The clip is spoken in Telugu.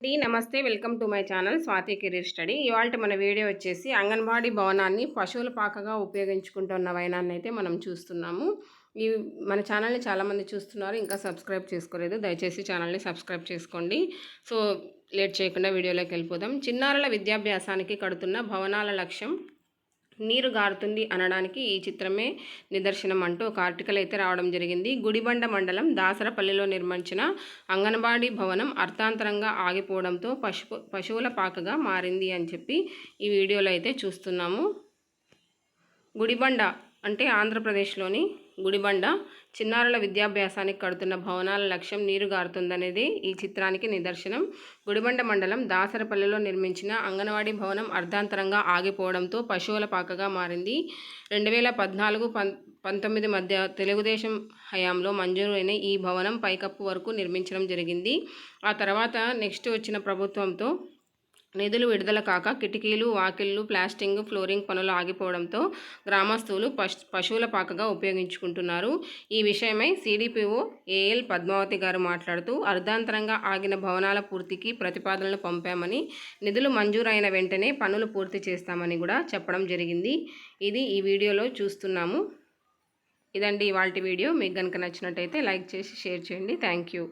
అండి నమస్తే. Welcome to my channel Swathi career study. ఇవాళ మన వీడియో వచ్చేసి అంగన్వాడీ భవనాన్ని పశువుల పాకగా ఉపయోగించుకుంటున్న వైనాన్ని అయితే మనం చూస్తున్నాము. ఈ మన ఛానల్ని చాలామంది చూస్తున్నారు ఇంకా సబ్స్క్రైబ్ చేసుకోలేదు. దయచేసి ఛానల్ని సబ్స్క్రైబ్ చేసుకోండి. సో లేట్ చేయకుండా వీడియోలోకి వెళ్ళిపోదాం. చిన్నారుల విద్యాభ్యాసానికి కడుతున్న భవనాల లక్ష్యం నీరు గారుతుంది అనడానికి ఈ చిత్రమే నిదర్శనం అంటూ ఒక ఆర్టికల్ అయితే రావడం జరిగింది. గుడిబండ మండలం దాసరపల్లిలో నిర్మించిన అంగన్వాడీ భవనం అర్థాంతరంగా ఆగిపోవడంతో పశు పశువుల పాకగా మారింది అని చెప్పి ఈ వీడియోలో అయితే చూస్తున్నాము. గుడిబండ అంటే ఆంధ్రప్రదేశ్లోని గుడిబండ చిన్నారుల విద్యాభ్యాసానికి కడుతున్న భవనాల లక్ష్యం నీరు గారుతుందనేది ఈ చిత్రానికి నిదర్శనం. గుడిబండ మండలం దాసరపల్లిలో నిర్మించిన అంగన్వాడీ భవనం అర్ధాంతరంగా ఆగిపోవడంతో పశువుల పాకగా మారింది. రెండు వేల పద్నాలుగు పం పంతొమ్మిది మధ్య తెలుగుదేశం హయాంలో మంజూరైన ఈ భవనం పైకప్పు వరకు నిర్మించడం జరిగింది. ఆ తర్వాత నెక్స్ట్ వచ్చిన ప్రభుత్వంతో నిధులు విడుదల కాక కిటికీలు వాకిళ్ళు ప్లాస్టింగ్ ఫ్లోరింగ్ పనులు ఆగిపోవడంతో గ్రామస్తులు పశువుల పాకగా ఉపయోగించుకుంటున్నారు. ఈ విషయమై సిడిపిఓ ఏఎల్ పద్మావతి గారు మాట్లాడుతూ అర్ధాంతరంగా ఆగిన భవనాల పూర్తికి ప్రతిపాదనలు పంపామని నిధులు మంజూరైన వెంటనే పనులు పూర్తి చేస్తామని కూడా చెప్పడం జరిగింది. ఇది ఈ వీడియోలో చూస్తున్నాము. ఇదండి ఇవాళ వీడియో. మీకు కనుక నచ్చినట్టయితే లైక్ చేసి షేర్ చేయండి. Thank you.